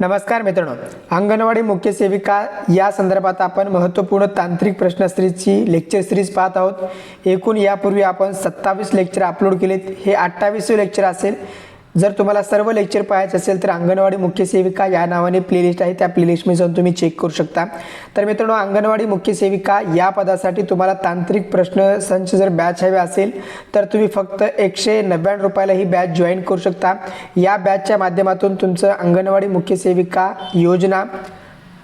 नमस्कार मित्रांनो. अंगणवाडी मुख्य सेविका या संदर्भात आपण महत्त्वपूर्ण तांत्रिक प्रश्नश्रीची लेक्चर सिरीज पाहत आहोत. एकूण यापूर्वी आपण सत्तावीस लेक्चर अपलोड केलेत. हे अठ्ठावीसवे लेक्चर असेल. जर तुम्हाला सर्व लेक्चर पाहायचे असेल तर अंगणवाडी मुख्य सेविका या नावाने प्लेलिस्ट आहे. त्या प्लेलिस्टमध्ये जाऊन तुम्ही चेक करू शकता. तर मित्रांनो अंगणवाडी मुख्य सेविका या पदासाठी तुम्हाला तांत्रिक प्रश्न संच जर बॅच हवे असेल तर तुम्ही फक्त एकशे नव्याण्णव रुपयाला ही बॅच जॉईन करू शकता. या बॅचच्या माध्यमातून तुमचं अंगणवाडी मुख्य सेविका योजना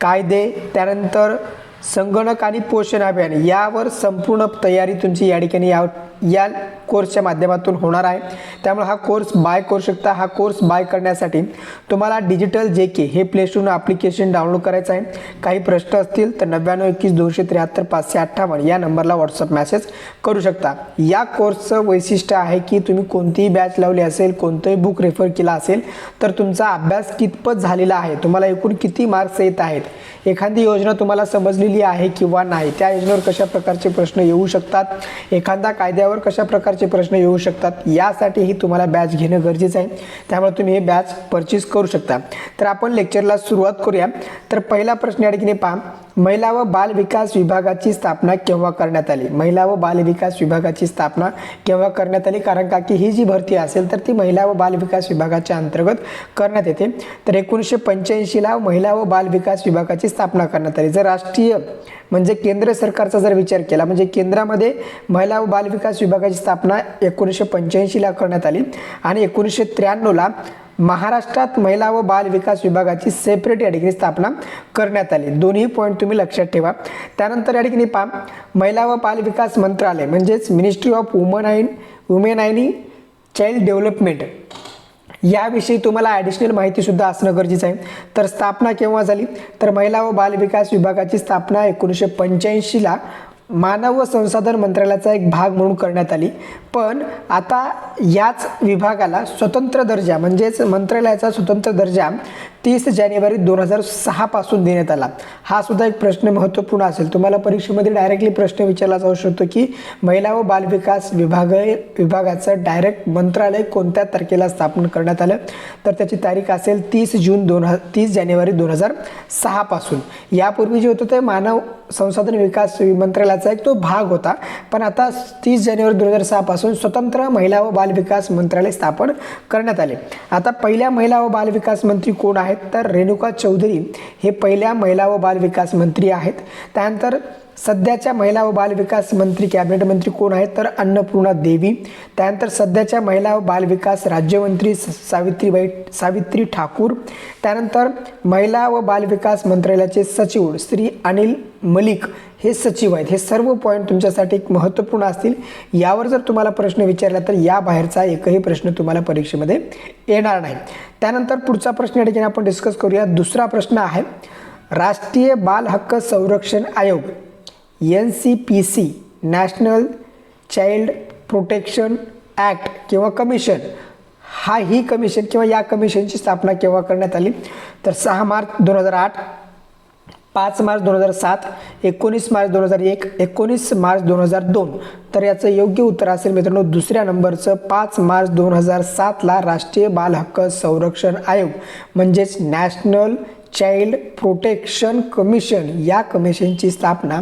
कायदे त्यानंतर संगणक आणि पोषण अभियान यावर संपूर्ण तयारी तुमची या ठिकाणी या या कोर्सच्या माध्यमातून होणार आहे. त्यामुळे हा कोर्स बाय करू शकता. हा कोर्स बाय करण्यासाठी तुम्हाला डिजिटल जे के हे प्ले स्टोरनं ॲप्लिकेशन डाउनलोड करायचं आहे. काही प्रश्न असतील तर नव्याण्णव एकवीस दोनशे त्र्याहत्तर पाचशे अठ्ठावन्न या नंबरला व्हॉट्सअप मेसेज करू शकता. या कोर्सचं वैशिष्ट्य आहे की तुम्ही कोणतीही बॅच लावली असेल कोणतंही बुक रेफर केला असेल तर तुमचा अभ्यास कितपत झालेला आहे? तुम्हाला एकूण किती मार्क्स येत आहेत? एखादी योजना तुम्हाला समजली समजलेली आहे किंवा नाही? त्या योजनेवर कशा प्रकारचे प्रश्न येऊ शकतात? एखादा कायद्यावर कशा प्रकारचे प्रश्न येऊ शकतात? यासाठीही तुम्हाला बॅच घेणं गरजेचं आहे. त्यामुळे तुम्ही हे बॅच परचेस करू शकता. तर आपण लेक्चरला सुरुवात करूया. तर पहिला प्रश्न या ठिकाणी पहा. महिला व बाल विकास विभागाची स्थापना केव्हा करण्यात आली? महिला व बाल विकास विभागाची स्थापना केव्हा करण्यात आली? कारण का की ही जी भरती असेल तर ती महिला व बाल विकास विभागाच्या अंतर्गत करण्यात येते. तर एकोणीसशे पंच्याऐंशीला महिला व बाल विकास विभागाची स्थापना करण्यात आली. जर राष्ट्रीय म्हणजे केंद्र सरकारचा जर विचार केला म्हणजे केंद्रामध्ये महिला व बाल विकास विभागाची स्थापना एकोणीसशे पंच्याऐंशीला करण्यात आली आणि एकोणीसशे त्र्याण्णवला महाराष्ट्रात महिला व बाल विकास विभागाची सेपरेट या ठिकाणी स्थापना करण्यात आली. दोन्ही पॉईंट तुम्ही लक्षात ठेवा. त्यानंतर या ठिकाणी पहा. महिला व बाल विकास मंत्रालय म्हणजेच ministry of woman and women and child development याविषयी तुम्हाला ॲडिशनल माहितीसुद्धा असणं गरजेचं आहे. तर स्थापना केव्हा झाली? तर महिला व बाल विकास विभागाची स्थापना एकोणीसशे पंच्याऐंशीला मानव व संसाधन मंत्रालयाचा एक भाग म्हणून करण्यात आली. पण आता याच विभागाला स्वतंत्र दर्जा म्हणजेच मंत्रालयाचा स्वतंत्र दर्जा तीस जानेवारी दोन हजार सहापासून देण्यात आला. हा सुद्धा एक प्रश्न महत्त्वपूर्ण असेल. तुम्हाला परीक्षेमध्ये डायरेक्टली प्रश्न विचारला जाऊ शकतो की महिला व बालविकास विभाग विभागाचं डायरेक्ट मंत्रालय कोणत्या तारखेला स्थापन करण्यात आलं? तर त्याची तारीख असेल तीस जून दोन ह तीस जानेवारी दोन हजार सहापासून यापूर्वी जे होतं ते मानव संसाधन विकास मंत्रालयाचं एक तो भाग होता. पण आता तीस जानेवारी दोन हजार सहापासून स्वतंत्र महिला व बालविकास मंत्रालय स्थापन करण्यात आले. आता पहिल्या महिला व बालविकास मंत्री कोण आहेत? तर रेणुका चौधरी हे पहिल्या महिला व बालविकास मंत्री आहेत. त्यानंतर सध्याच्या महिला व बालविकास मंत्री कॅबिनेट मंत्री कोण आहेत? तर अन्नपूर्णा देवी. त्यानंतर सध्याच्या महिला व बालविकास राज्यमंत्री स- सावित्रीबाई सावित्री ठाकूर. त्यानंतर महिला व बालविकास मंत्रालयाचे सचिव श्री अनिल मलिक हे सचिव आहेत. हे सर्व पॉईंट तुमच्यासाठी एक महत्त्वपूर्ण असतील. यावर जर तुम्हाला प्रश्न विचारला तर या बाहेरचा एकही प्रश्न तुम्हाला परीक्षेमध्ये येणार नाही. त्यानंतर पुढचा प्रश्न या ठिकाणी आपण डिस्कस करूया. दुसरा प्रश्न आहे राष्ट्रीय बाल हक्क संरक्षण आयोग. N C P C national child protection act किंवा कमिशन हा ही कमिशन किंवा या कमिशनची स्थापना केव्हा करण्यात आली? तर सहा मार्च दोन हजार आठ पाच मार्च दोन हजार सात एकोणीस मार्च दोन हजार एक एकोणीस मार्च दोन हजार दोन. तर याचं योग्य उत्तर असेल मित्रांनो दुसऱ्या नंबरचं पाच मार्च दोन हजार सातला राष्ट्रीय बाल हक्क संरक्षण आयोग म्हणजेच नॅशनल चाइल्ड प्रोटेक्शन कमिशन या कमिशनची स्थापना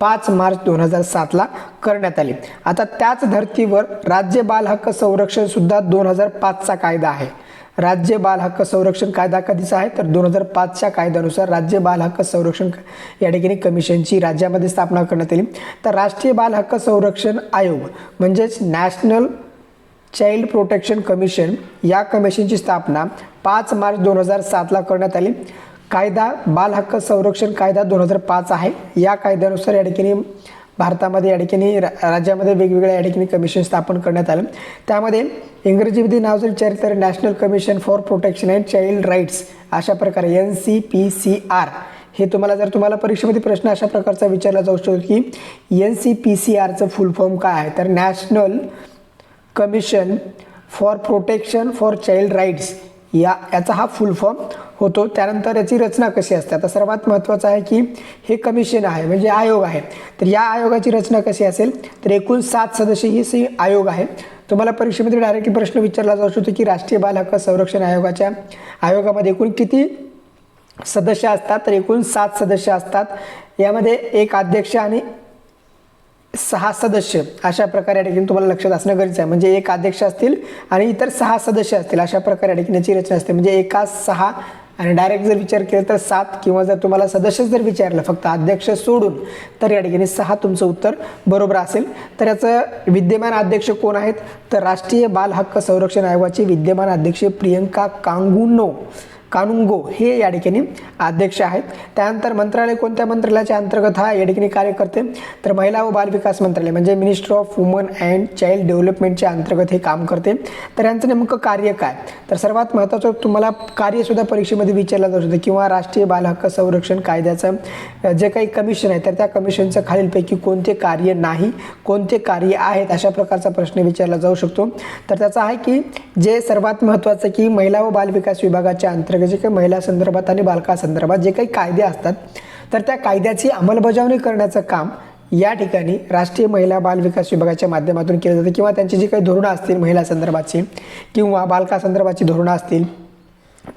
पाच मार्च दोन हजार सातला करण्यात आली. आता त्याच धर्तीवर राज्य बाल हक्क संरक्षण सुद्धा दोन हजार पाचचा कायदा आहे. राज्य बाल हक्क संरक्षण कायदा कधीचा आहे? तर दोन हजार पाचच्या कायद्यानुसार राज्य बाल हक्क संरक्षण या ठिकाणी कमिशनची राज्यामध्ये स्थापना करण्यात आली. तर राष्ट्रीय बाल हक्क संरक्षण आयोग म्हणजेच नॅशनल चाइल्ड प्रोटेक्शन कमिशन या कमिशनची स्थापना पाच मार्च दोन हजार सातला करण्यात आली. कायदा बाल हक्क संरक्षण कायदा दोन हजार पाच आहे. या कायद्यानुसार या ठिकाणी भारतामध्ये या ठिकाणी रा- राज्यामध्ये वेगवेगळ्या या ठिकाणी कमिशन स्थापन करण्यात आलं. त्यामध्ये इंग्रजीमध्ये नाव जर विचारलं तर national commission for protection and child rights अशा प्रकारे N C P C R हे तुम्हाला जर तुम्हाला परीक्षेमध्ये प्रश्न अशा प्रकारचा विचारला जाऊ शकतो की एन सी पी सी आरचं फुल फॉर्म काय आहे? तर national commission for protection for child rights या याचा हा फुल फॉर्म होतो. त्यानंतर याची रचना कशी असते? आता सर्वात महत्त्वाचं आहे की हे कमिशन आहे म्हणजे आयोग आहे. तर या आयोगाची रचना कशी असेल? तर एकूण सात सदस्य ही सी आयोग आहे. तुम्हाला परीक्षेमध्ये डायरेक्टली प्रश्न विचारला जाऊ शकतो की राष्ट्रीय बाल हक्क संरक्षण आयोगाच्या आयोगामध्ये एकूण किती सदस्य असतात? तर एकूण सात सदस्य असतात. यामध्ये एक अध्यक्ष आणि सहा सदस्य अशा प्रकारे या ठिकाणी तुम्हाला लक्षात असणं गरजेचं आहे. म्हणजे एक अध्यक्ष असतील आणि इतर सहा सदस्य असतील अशा प्रकारे या ठिकाणी याची रचना असते. म्हणजे एका सहा आणि डायरेक्ट जर विचार केला तर सात किंवा जर तुम्हाला सदस्य जर विचारलं फक्त अध्यक्ष सोडून तर या ठिकाणी सहा तुमचं उत्तर बरोबर असेल. तर याचं विद्यमान अध्यक्ष कोण आहेत? तर राष्ट्रीय बाल हक्क संरक्षण आयोगाचे विद्यमान अध्यक्ष प्रियंका कांगुनो. कानुंगो हे या ठिकाणी अध्यक्ष आहेत. त्यानंतर मंत्रालय कोणत्या मंत्रालयाच्या अंतर्गत हा या ठिकाणी कार्य करते? तर महिला व बालविकास मंत्रालय म्हणजे minister of woman and child डेव्हलपमेंटच्या अंतर्गत हे काम करते. तर यांचं नेमकं कार्य काय? तर सर्वात महत्त्वाचं तुम्हाला कार्यसुद्धा परीक्षेमध्ये विचारलं जाऊ शकतं. किंवा राष्ट्रीय बालहक्क संरक्षण कायद्याचं जे काही कमिशन आहे तर त्या कमिशनचं खालीलपैकी कोणते कार्य नाही कोणते कार्य आहेत अशा प्रकारचा प्रश्न विचारला जाऊ शकतो. तर त्याचा आहे की जे सर्वात महत्त्वाचं की महिला व बालविकास विभागाच्या अंतर्गत जे काही महिला संदर्भात आणि बालकासंदर्भात जे काही कायदे असतात तर त्या कायद्याची अंमलबजावणी करण्याचं काम या ठिकाणी राष्ट्रीय महिला बाल विकास विभागाच्या माध्यमातून केलं जातं किंवा त्यांची जी काही धोरणं असतील महिला संदर्भाची किंवा बालकासंदर्भाची धोरणं असतील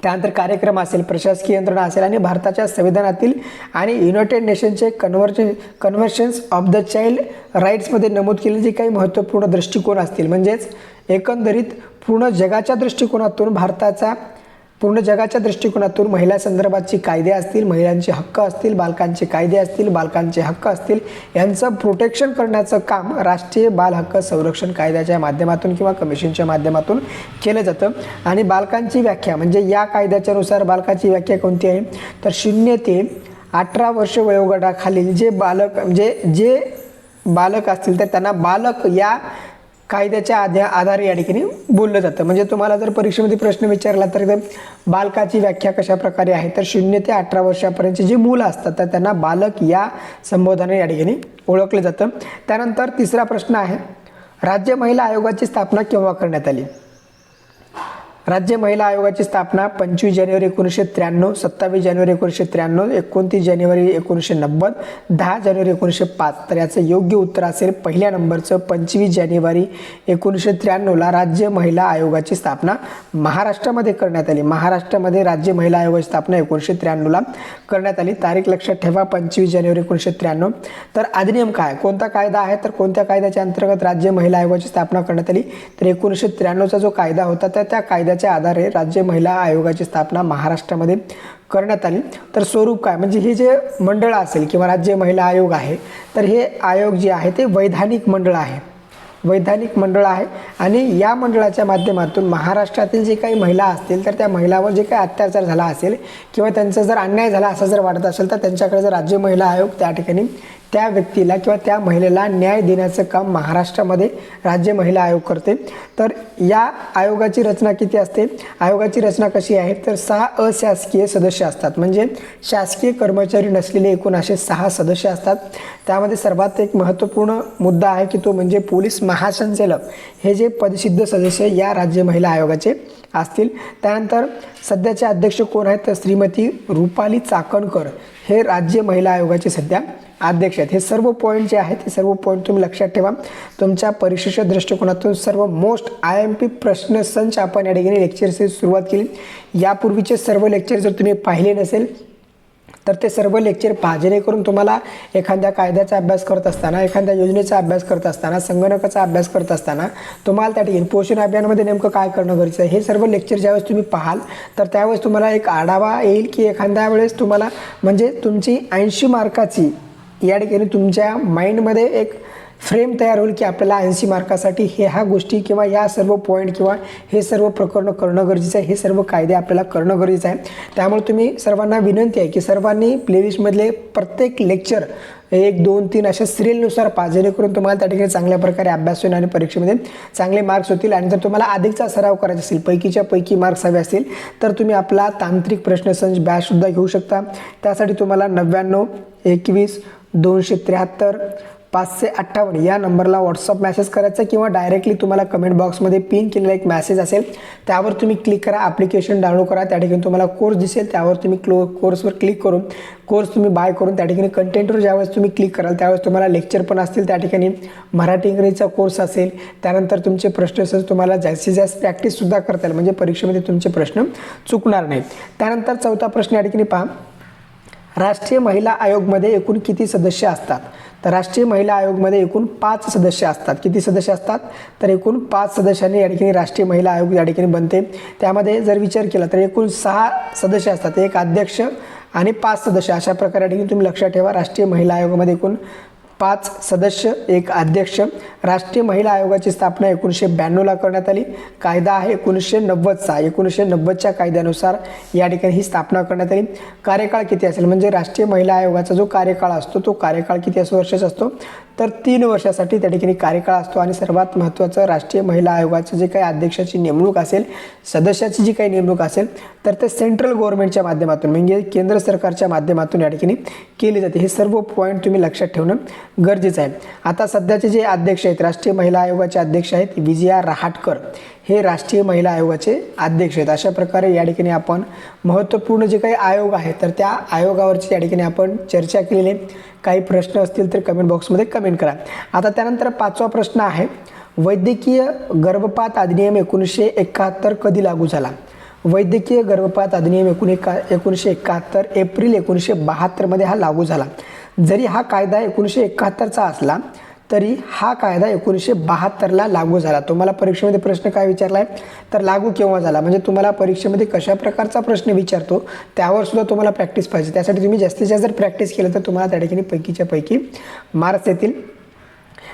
त्यानंतर कार्यक्रम असेल प्रशासकीय यंत्रणा असेल आणि भारताच्या संविधानातील आणि united नेशनचे conversion conversions of the child राईट्समध्ये नमूद केलेले जे काही महत्त्वपूर्ण दृष्टिकोन असतील म्हणजेच एकंदरीत पूर्ण जगाच्या दृष्टिकोनातून भारताचा पूर्ण जगाच्या दृष्टिकोनातून महिला संदर्भाची कायदे असतील महिलांचे हक्क असतील बालकांचे कायदे असतील बालकांचे हक्क असतील यांचं प्रोटेक्शन करण्याचं काम राष्ट्रीय बाल हक्क संरक्षण कायद्याच्या माध्यमातून किंवा कमिशनच्या माध्यमातून केलं जातं. आणि बालकांची व्याख्या म्हणजे या कायद्याच्यानुसार बालकाची व्याख्या कोणती आहे? तर शून्य ते अठरा वर्ष वयोगटाखालील जे बालक म्हणजे जे बालक असतील तर त्यांना बालक या कायद्याच्या आध्या आधारे या ठिकाणी बोललं जातं. म्हणजे तुम्हाला जर परीक्षेमध्ये प्रश्न विचारला तर बालकाची व्याख्या कशा प्रकारे आहे तर शून्य ते अठरा वर्षापर्यंतची जी मुलं असतात तर त्यांना बालक या संबोधनाने या ठिकाणी ओळखलं जातं. त्यानंतर तिसरा प्रश्न आहे राज्य महिला आयोगाची स्थापना केव्हा करण्यात आली? राज्य महिला आयोगाची स्थापना पंचवीस जानेवारी एकोणीसशे त्र्याण्णव सत्तावीस जानेवारी एकोणीसशे त्र्याण्णव एकोणतीस जानेवारी एकोणीसशे नव्वद दहा जानेवारी एकोणीसशे पाच. तर याचं योग्य उत्तर असेल पहिल्या नंबरचं पंचवीस जानेवारी एकोणीसशे त्र्याण्णवला राज्य महिला आयोगाची स्थापना महाराष्ट्रामध्ये करण्यात आली. महाराष्ट्रामध्ये राज्य महिला आयोगाची स्थापना एकोणीसशे त्र्याण्णवला करण्यात आली. तारीख लक्षात ठेवा पंचवीस जानेवारी एकोणीसशे त्र्याण्णव. तर अधिनियम काय? कोणता कायदा आहे? तर कोणत्या कायद्याच्या अंतर्गत राज्य महिला आयोगाची स्थापना करण्यात आली? तर एकोणीसशे त्र्याण्णवचा जो कायदा होता तर त्या कायद्याच्या आधारे राज्य महिला आयोगाची स्थापना महाराष्ट्रामध्ये करण्यात आली. तर स्वरूप काय? म्हणजे हे जे मंडळ असेल किंवा राज्य महिला आयोग आहे तर हे आयोग जे आहे ते वैधानिक मंडळ आहे. वैधानिक मंडळ आहे आणि या मंडळाच्या माध्यमातून महाराष्ट्रातील जे काही महिला असतील तर त्या महिलावर जे काही अत्याचार झाला असेल किंवा त्यांचा जर अन्याय झाला असं जर वाटत असेल तर त्यांच्याकडे जर राज्य महिला आयोग त्या ठिकाणी त्या व्यक्तीला किंवा त्या महिलेला न्याय देण्याचं काम महाराष्ट्रामध्ये राज्य महिला आयोग करते. तर या आयोगाची रचना किती असते? आयोगाची रचना कशी आहे? तर सहा अशासकीय सदस्य असतात. म्हणजे शासकीय कर्मचारी नसलेले एकूण असे सहा सदस्य असतात. त्यामध्ये सर्वात एक महत्त्वपूर्ण मुद्दा आहे की तो म्हणजे पोलीस महासंचालक हे जे पदसिद्ध सदस्य या राज्य महिला आयोगाचे असतील. त्यानंतर सध्याचे अध्यक्ष कोण आहेत? तर श्रीमती रुपाली चाकणकर हे राज्य महिला आयोगाचे सध्या अध्यक्ष आहेत. हे सर्व पॉईंट जे आहेत हे सर्व पॉईंट तुम्ही लक्षात ठेवा. तुमच्या परीक्षेच्या दृष्टिकोनातून सर्व मोस्ट आय एम पी प्रश्न संच आपण या ठिकाणी लेक्चरची सुरुवात केली. यापूर्वीचे सर्व लेक्चर जर तुम्ही पाहिले नसेल तर ते सर्व लेक्चर पहा जेणेकरून तुम्हाला एखाद्या कायद्याचा अभ्यास करत असताना एखाद्या योजनेचा अभ्यास करत असताना संगणकाचा अभ्यास करत असताना तुम्हाला त्या ठिकाणी पोषण अभियानामध्ये नेमकं काय करणं गरजेचं आहे हे सर्व लेक्चर ज्यावेळेस तुम्ही पाहाल तर त्यावेळेस तुम्हाला एक आढावा येईल की एखाद्या वेळेस तुम्हाला म्हणजे तुमची ऐंशी मार्काची या ठिकाणी तुमच्या माइंडमध्ये एक फ्रेम तयार होईल की आपल्याला ऐंशी मार्कासाठी हे ह्या गोष्टी किंवा या सर्व पॉईंट किंवा हे सर्व प्रकरणं करणं गरजेचं आहे हे सर्व कायदे आपल्याला करणं गरजेचं आहे. त्यामुळे तुम्ही सर्वांना विनंती आहे की सर्वांनी प्लेलिस्टमधले प्रत्येक लेक्चर एक दोन तीन अशा सिरियलनुसार पहा जेणेकरून तुम्हाला त्या ठिकाणी चांगल्या प्रकारे अभ्यास होईल आणि परीक्षेमध्ये चांगले मार्क्स होतील आणि जर तुम्हाला अधिकचा सराव करायचा असेल पैकीच्या पैकी मार्क्स हवे असतील तर तुम्ही आपला तांत्रिक प्रश्नसंच बॅचसुद्धा घेऊ शकता. त्यासाठी तुम्हाला नव्याण्णव एकवीस दोनशे त्र्याहत्तर पाचशे अठ्ठावन्न या नंबरला व्हॉट्सअप मेसेज करायचा किंवा डायरेक्टली तुम्हाला कमेंट बॉक्समध्ये पिन केलेला एक मेसेज असेल त्यावर तुम्ही क्लिक करा ॲप्लिकेशन डाउनलोड करा त्या ठिकाणी तुम्हाला कोर्स दिसेल त्यावर तुम्ही क्लो कोर्सवर क्लिक करून कोर्स तुम्ही बाय करून त्या ठिकाणी कंटेंटवर ज्यावेळेस तुम्ही क्लिक कराल त्यावेळेस तुम्हाला लेक्चर पण असतील त्या ठिकाणी मराठी इंग्रजीचा कोर्स असेल त्यानंतर तुमचे प्रश्न असेल तुम्हाला जास्तीत जास्त प्रॅक्टिससुद्धा करता येईल म्हणजे परीक्षेमध्ये तुमचे प्रश्न चुकणार नाहीत. त्यानंतर चौथा प्रश्न या ठिकाणी पहा. राष्ट्रीय महिला आयोगमध्ये एकूण किती सदस्य असतात? तर राष्ट्रीय महिला आयोगमध्ये एकूण पाच सदस्य असतात. किती सदस्य असतात? तर एकूण पाच सदस्यांनी या ठिकाणी राष्ट्रीय महिला आयोग या ठिकाणी बनते. त्यामध्ये जर विचार केला तर एकूण सहा सदस्य असतात. एक अध्यक्ष आणि पाच सदस्य. अशा प्रकारे ठिकाणी तुम्ही लक्षात ठेवा राष्ट्रीय महिला आयोगामध्ये एकूण पाच सदस्य एक अध्यक्ष. राष्ट्रीय महिला आयोगाची स्थापना एकोणीसशे ब्याण्णवला करण्यात आली. कायदा आहे एकोणीसशे नव्वदचा. एकोणीसशे नव्वदच्या कायद्यानुसार या ठिकाणी ही स्थापना करण्यात आली. कार्यकाळ किती असेल? म्हणजे राष्ट्रीय महिला आयोगाचा जो कार्यकाळ असतो तो कार्यकाळ किती असं वर्षाचा असतो? तर तीन वर्षासाठी त्या ठिकाणी कार्यकाळ असतो. आणि सर्वात महत्त्वाचं राष्ट्रीय महिला आयोगाचं जे काही अध्यक्षाची नेमणूक असेल सदस्याची जी काही नेमणूक असेल तर ते सेंट्रल गव्हर्नमेंटच्या माध्यमातून म्हणजे केंद्र सरकारच्या माध्यमातून या ठिकाणी केली जाते. हे सर्व पॉईंट तुम्ही लक्षात ठेवणं गरजेचं आहे. आता सध्याचे जे अध्यक्ष आहेत राष्ट्रीय महिला आयोगाचे अध्यक्ष आहेत विजया रहाटकर हे राष्ट्रीय महिला आयोगाचे अध्यक्ष आहेत. अशा प्रकारे या ठिकाणी आपण महत्त्वपूर्ण जे काही आयोग आहे तर त्या आयोगावरची या ठिकाणी आपण चर्चा केलेली आहे. काही प्रश्न असतील तर कमेंट बॉक्समध्ये कमेंट करा. आता त्यानंतर पाचवा प्रश्न आहे वैद्यकीय गर्भपात अधिनियम एकोणीसशे एकाहत्तर कधी लागू झाला? वैद्यकीय गर्भपात अधिनियम एकूण एका एकोणीसशे एकाहत्तर एप्रिल एकोणीसशे बहात्तरमध्ये हा लागू झाला. जरी हा कायदा एकोणीसशे एकाहत्तरचा असला तरी हा कायदा एकोणीसशे बहात्तरला लागू झाला. तुम्हाला परीक्षेमध्ये प्रश्न काय विचारला आहे तर लागू केव्हा झाला? म्हणजे तुम्हाला परीक्षेमध्ये कशा प्रकारचा प्रश्न विचारतो त्यावर सुद्धा तुम्हाला प्रॅक्टिस पाहिजे. त्यासाठी तुम्ही जास्तीत जास्त जर प्रॅक्टिस केलं तर तुम्हाला त्या ठिकाणी पैकीच्या पैकी मार्क्स येतील.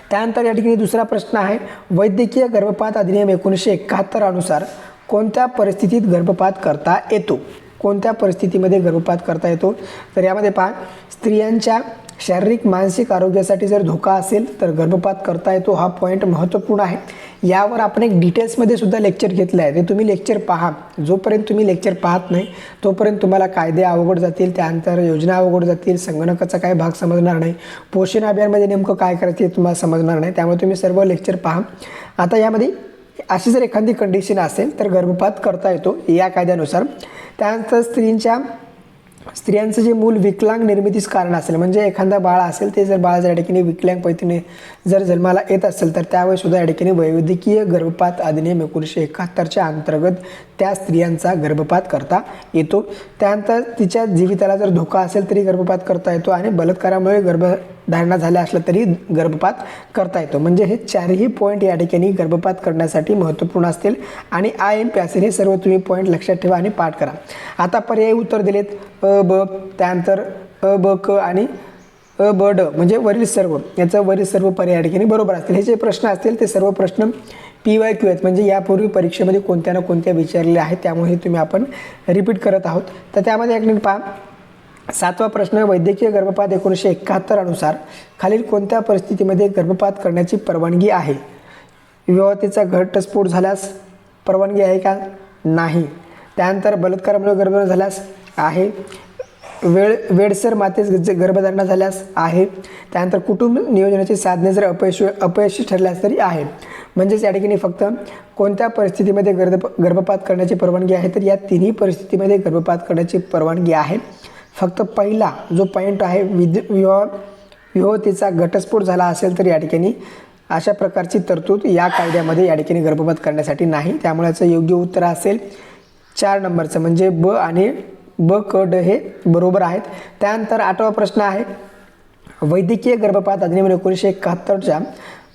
त्यानंतर या ठिकाणी दुसरा प्रश्न आहे वैद्यकीय गर्भपात अधिनियम एकोणीसशे एकाहत्तर अनुसार कोणत्या परिस्थितीत गर्भपात करता येतो? कोणत्या परिस्थितीमध्ये गर्भपात करता येतो? तर यामध्ये पहा स्त्रियांच्या शारीरिक मानसिक आरोग्यासाठी जर धोका असेल तर गर्भपात करता येतो. हा पॉईंट महत्त्वपूर्ण आहे. यावर आपण एक डिटेल्समध्ये सुद्धा लेक्चर घेतलं आहे ते तुम्ही लेक्चर पहा. जोपर्यंत तुम्ही लेक्चर पाहत नाही तोपर्यंत तुम्हाला कायदे अवघड जातील त्यानंतर योजना अवघड जातील संगणकाचा काय भाग समजणार नाही. पोषण अभियानमध्ये नेमकं काय करायचं ते तुम्हाला समजणार नाही. त्यामुळे तुम्ही सर्व लेक्चर पहा. आता यामध्ये अशी जर एखादी कंडिशन असेल तर गर्भपात करता येतो या कायद्यानुसार. त्यानंतर स्त्रींच्या स्त्रियांचं जे मूल विकलांग निर्मितीस कारण असेल म्हणजे एखादा बाळ असेल ते जर बाळ जर या ठिकाणी विकलांग पैतीने जर जन्माला येत असेल तर त्यावेळी सुद्धा या ठिकाणी वैद्यकीय गर्भपात अधिनियम एकोणीसशे एकाहत्तरच्या अंतर्गत त्या स्त्रियांचा गर्भपात करता येतो. त्यानंतर तिच्या जीविताला जर धोका असेल तरी गर्भपात करता येतो आणि बलात्कारामुळे धारणा झाल्या असल्या तरी गर्भपात करता येतो. म्हणजे हे चारही पॉईंट या ठिकाणी गर्भपात करण्यासाठी महत्त्वपूर्ण असतील. आणि आय एम पी असेल हे सर्व तुम्ही पॉईंट लक्षात ठेवा आणि पाठ करा. आता पर्यायी उत्तर दिलेत. अ ब त्यानंतर अ ब क आणि अ ब ड. म्हणजे वरील सर्व. याचं वरील सर्व पर्याय या ठिकाणी बरोबर असतील. हे जे प्रश्न असतील ते सर्व प्रश्न पी वाय क्यू आहेत. म्हणजे यापूर्वी परीक्षेमध्ये कोणत्या ना कोणत्या विचारलेल्या आहेत त्यामुळे हे तुम्ही आपण रिपीट करत आहोत. तर त्यामध्ये एक मिनिट पहा. सातवा प्रश्न वैद्यकीय गर्भपात एकोणीसशे एकाहत्तर अनुसार खालील कोणत्या परिस्थितीमध्ये गर्भपात करण्याची परवानगी आहे? विवाहतेचा घटस्फोट झाल्यास परवानगी आहे का? नाही. त्यानंतर बलात्कारामुळे गर्भ झाल्यास आहे. वेळ वेडसर मातेस गर्भधारणा झाल्यास आहे. त्यानंतर कुटुंब नियोजनाची साधने जर अपयश अपयशी ठरल्यास तरी आहे. म्हणजेच या ठिकाणी फक्त कोणत्या परिस्थितीमध्ये गर्भ गर्भपात करण्याची परवानगी आहे? तर या तिन्ही परिस्थितीमध्ये गर्भपात करण्याची परवानगी आहे. फक्त पहिला जो पॉईंट आहे विध विवाह विवाहतेचा घटस्फोट झाला असेल तर या ठिकाणी अशा प्रकारची तरतूद या कायद्यामध्ये या ठिकाणी गर्भपात करण्यासाठी नाही. त्यामुळे याचं योग्य उत्तर असेल चार नंबरचं. म्हणजे ब आणि ब क ड हे बरोबर आहेत. त्यानंतर आठवा प्रश्न आहे. वैद्यकीय गर्भपात अधिनियम एकोणीसशे एकाहत्तरच्या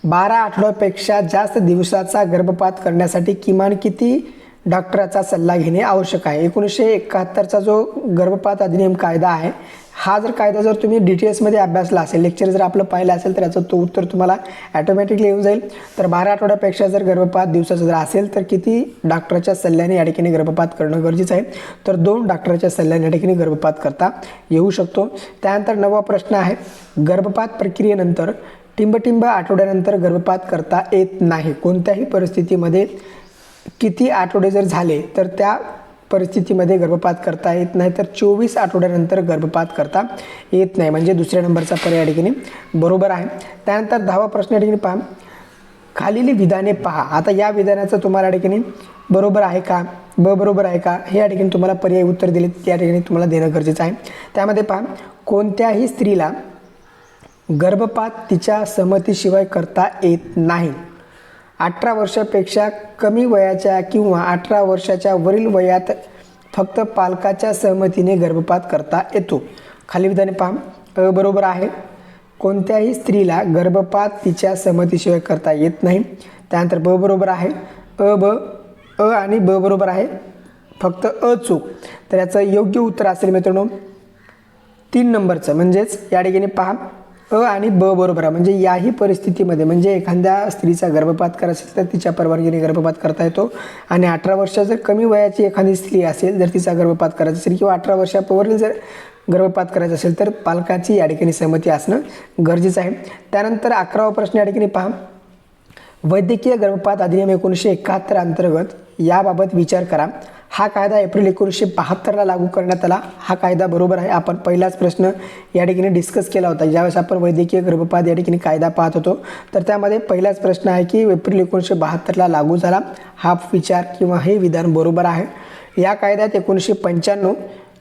बारा आठवड्यापेक्षा जास्त दिवसाचा गर्भपात करण्यासाठी किमान किती डॉक्टराचा सल्ला घेणे आवश्यक आहे. एकोणीसशे एकाहत्तरचा जो गर्भपात अधिनियम कायदा आहे हा जर कायदा जर तुम्ही डिटेल्समध्ये अभ्यासला असेल लेक्चर जर आपलं पाहिलं असेल तर याचं तो उत्तर तुम्हाला ॲटोमॅटिकली येऊन जाईल. तर बारा आठवड्यापेक्षा जर गर्भपात दिवसाचा जर असेल तर किती डॉक्टरच्या सल्ल्याने या ठिकाणी गर्भपात करणं गरजेचं आहे? तर दोन डॉक्टरच्या सल्ल्याने या ठिकाणी गर्भपात करता येऊ शकतो. त्यानंतर नवा प्रश्न आहे गर्भपात प्रक्रियेनंतर टिंबटिंब आठवड्यानंतर गर्भपात करता येत नाही. कोणत्याही परिस्थितीमध्ये किती आठवडे जर झाले तर त्या परिस्थितीमध्ये गर्भपात करता येत नाही तर चोवीस आठवड्यानंतर गर्भपात करता येत नाही. म्हणजे दुसऱ्या नंबरचा पर्याय या ठिकाणी बरोबर आहे. त्यानंतर दहावा प्रश्न या ठिकाणी पहा. खालील विधाने पहा. आता या विधानाचं तुम्हाला या ठिकाणी बरोबर आहे का? ब बरोबर आहे का? हे या ठिकाणी तुम्हाला पर्याय उत्तर दिले त्या ठिकाणी तुम्हाला देणं गरजेचं आहे. त्यामध्ये पहा. कोणत्याही स्त्रीला गर्भपात तिच्या सहमतीशिवाय करता येत नाही. अठरा वर्षापेक्षा कमी वयाच्या किंवा अठरा वर्षाच्या वरील वयात फक्त पालकाच्या सहमतीने गर्भपात करता येतो. खाली विधाने पहा. अ बरोबर आहे. कोणत्याही स्त्रीला गर्भपात तिच्या सहमतीशिवाय करता येत नाही. त्यानंतर ब बरोबर आहे. अ ब अ आणि ब बरोबर आहे. फक्त अचूक तर याचं योग्य उत्तर असेल मित्रांनो. तीन नंबरचं म्हणजेच या ठिकाणी पहा. अ आणि ब बरोबर आहे. म्हणजे याही परिस्थितीमध्ये म्हणजे एखाद्या स्त्रीचा गर्भपात करायचा असेल तर तिच्या परवानगीने गर्भपात करता येतो. आणि अठरा वर्ष जर कमी वयाची एखादी स्त्री असेल जर तिचा गर्भपात करायचा असेल किंवा अठरा वर्षावरील जर गर्भपात करायचा असेल तर पालकाची या ठिकाणी सहमती असणं गरजेचं आहे. त्यानंतर अकरावा प्रश्न या ठिकाणी पहा. वैद्यकीय गर्भपात अधिनियम एकोणीसशे एकाहत्तर अंतर्गत याबाबत विचार करा. हा कायदा एप्रिल एकोणीसशे बहात्तरला लागू करण्यात आला. हा कायदा बरोबर आहे. आपण पहिलाच प्रश्न या ठिकाणी डिस्कस केला होता. ज्यावेळेस आपण वैद्यकीय गर्भपात या ठिकाणी कायदा पाहत होतो तर त्यामध्ये पहिलाच प्रश्न आहे की एप्रिल एकोणीसशे बहात्तरला लागू झाला. हा विचार किंवा हे विधान बरोबर आहे. या कायद्यात एकोणीसशे पंच्याण्णव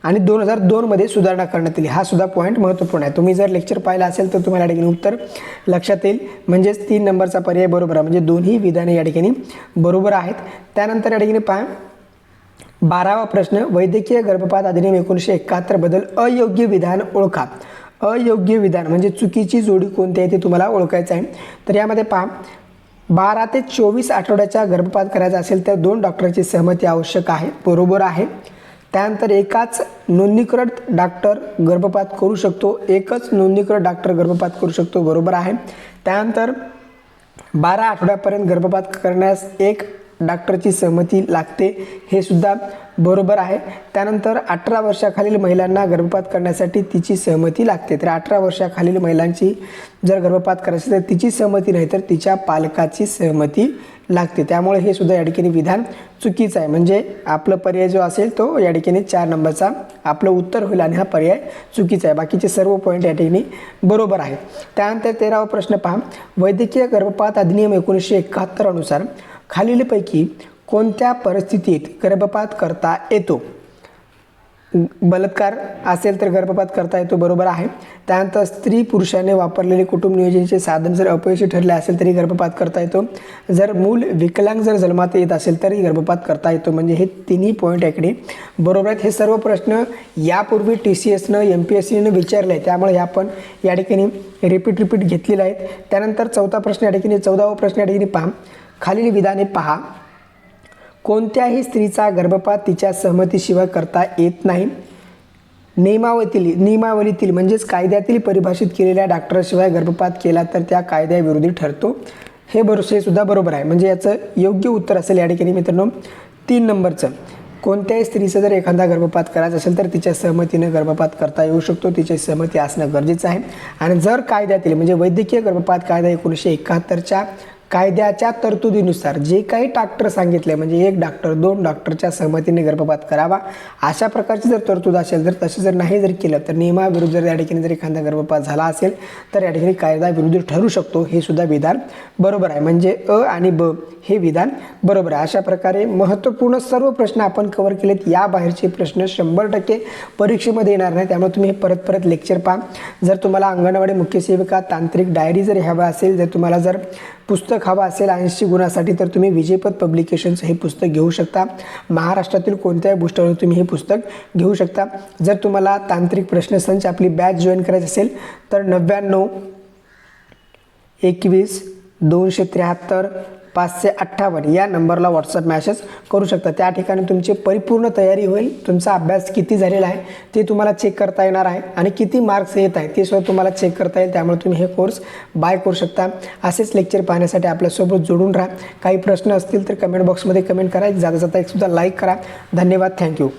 आणि दोन हजार दोनमध्ये सुधारणा करण्यात आली. हा सुद्धा पॉईंट महत्त्वपूर्ण आहे. तुम्ही जर लेक्चर पाहिलं असेल तर तुम्हाला या ठिकाणी उत्तर लक्षात येईल. म्हणजेच तीन नंबरचा पर्याय बरोबर आहे. म्हणजे दोन्ही विधाने या ठिकाणी बरोबर आहेत. त्यानंतर या ठिकाणी पहा. बारावा प्रश्न वैद्यकीय गर्भपात अधिनियम एकोणीसशे एकाहत्तरबद्दल अयोग्य विधान ओळखा. अयोग्य विधान म्हणजे चुकीची जोडी कोणती आहे ते तुम्हाला ओळखायचं आहे. तर यामध्ये पहा बारा ते चोवीस आठवड्याच्या गर्भपात करायचा असेल तर दोन डॉक्टरची सहमती आवश्यक आहे बरोबर आहे. त्यानंतर एकाच नोंदणीकृत डॉक्टर गर्भपात करू शकतो एकच नोंदणीकृत डॉक्टर गर्भपात करू शकतो बरोबर आहे. त्यानंतर बारा आठवड्यापर्यंत गर्भपात करण्यास एक डॉक्टरची सहमती लागते हे सुद्धा बरोबर आहे. त्यानंतर अठरा वर्षाखालील महिलांना गर्भपात करण्यासाठी तिची सहमती लागते. तर अठरा वर्षाखालील महिलांची जर गर्भपात करायची तर तिची सहमती नाही तर तिच्या पालकाची सहमती लागते. त्यामुळे हे सुद्धा या ठिकाणी विधान चुकीचं आहे. म्हणजे आपलं पर्याय जो असेल तो या ठिकाणी चार नंबरचा आपलं उत्तर होईल आणि हा पर्याय चुकीचा आहे. बाकीचे सर्व पॉईंट या ठिकाणी बरोबर आहेत. त्यानंतर तेरावा प्रश्न पहा. वैद्यकीय गर्भपात अधिनियम एकोणीसशे एकाहत्तर अनुसार खालीलपैकी कोणत्या परिस्थितीत गर्भपात करता येतो? बलात्कार असेल तर गर्भपात करता येतो बरोबर आहे. त्यानंतर स्त्री पुरुषाने वापरलेले कुटुंब नियोजनाचे साधन जर अपयशी ठरले असेल तरी गर्भपात करता येतो. जर मूल विकलांग जर जन्मात येत असेल तरी गर्भपात करता येतो. म्हणजे हे तिन्ही पॉईंट याकडे बरोबर आहेत. हे सर्व प्रश्न यापूर्वी टी सी एसनं एम पी एस सीनं विचारले. आहे त्यामुळे हे आपण या ठिकाणी रिपीट रिपीट घेतलेले आहेत त्यानंतर चौथा प्रश्न या ठिकाणी चौदावा प्रश्न या ठिकाणी पहा. खालील विधाने पहा. कोणत्याही स्त्रीचा गर्भपात तिच्या सहमतीशिवाय करता येत नाही. नियमावलीतील नियमावलीतील म्हणजेच कायद्यातील परिभाषित केलेल्या डॉक्टरशिवाय गर्भपात केला तर त्या कायद्याविरोधी ठरतो. हे बरोबर सुद्धा बरोबर आहे. म्हणजे याचं योग्य उत्तर असेल या ठिकाणी मित्रांनो. तीन नंबरचं. कोणत्याही स्त्रीचं जर एखादा गर्भपात करायचा असेल तर तिच्या सहमतीनं गर्भपात करता येऊ शकतो. तिची सहमती असणं गरजेचं आहे. आणि जर कायद्यातील म्हणजे वैद्यकीय गर्भपात कायदा एकोणीसशे एकाहत्तरच्या कायद्याच्या तरतुदीनुसार जे काही डॉक्टर सांगितले म्हणजे एक डॉक्टर दोन डॉक्टरच्या सहमतीने गर्भपात करावा अशा प्रकारची जर तरतूद असेल तर तसे जर नाही जर केलं तर नियमाविरुद्ध जर या ठिकाणी जर एखादा गर्भपात झाला असेल तर या ठिकाणी कायदा विरुद्ध ठरू शकतो. हे सुद्धा विधान बरोबर आहे. म्हणजे अ आणि ब हे विधान बरोबर आहे. अशा प्रकारे महत्त्वपूर्ण सर्व प्रश्न आपण कव्हर केलेत. या बाहेरचे प्रश्न शंभर टक्के परीक्षेमध्ये येणार नाही त्यामुळे तुम्ही हे परत परत लेक्चर पहा. जर तुम्हाला अंगणवाडी मुख्य सेविका तांत्रिक डायरी जर हवं असेल जर तुम्हाला जर पुस्तक हवं असेल ऐंशी गुणासाठी तर तुम्ही विजयपद पब्लिकेशन्स हे पुस्तक घेऊ शकता. महाराष्ट्रातील कोणत्याही गोष्टीवर तुम्ही हे पुस्तक घेऊ शकता. जर तुम्हाला तांत्रिक प्रश्नसंच आपली बॅच जॉईन करायची असेल तर नव्याण्णव एकवीस दोनशे त्र्याहत्तर पाचशे अठ्ठावन्न. या नंबरला व्हॉट्सअप मॅसेज करू शकता. त्या ठिकाणी तुमची परिपूर्ण तयारी होईल. तुमचा अभ्यास किती झालेला आहे ते तुम्हाला चेक करता येणार आहे आणि किती मार्क्स येत आहे ते सुद्धा तुम्हाला चेक करता येईल. त्यामुळे तुम्ही हे कोर्स बाय करू शकता. असेच लेक्चर पाहण्यासाठी आपल्यासोबत जोडून राहा. काही प्रश्न असतील तर कमेंट बॉक्समध्ये कमेंट करा. जाता जाता एकसुद्धा लाईक करा. धन्यवाद. थँक्यू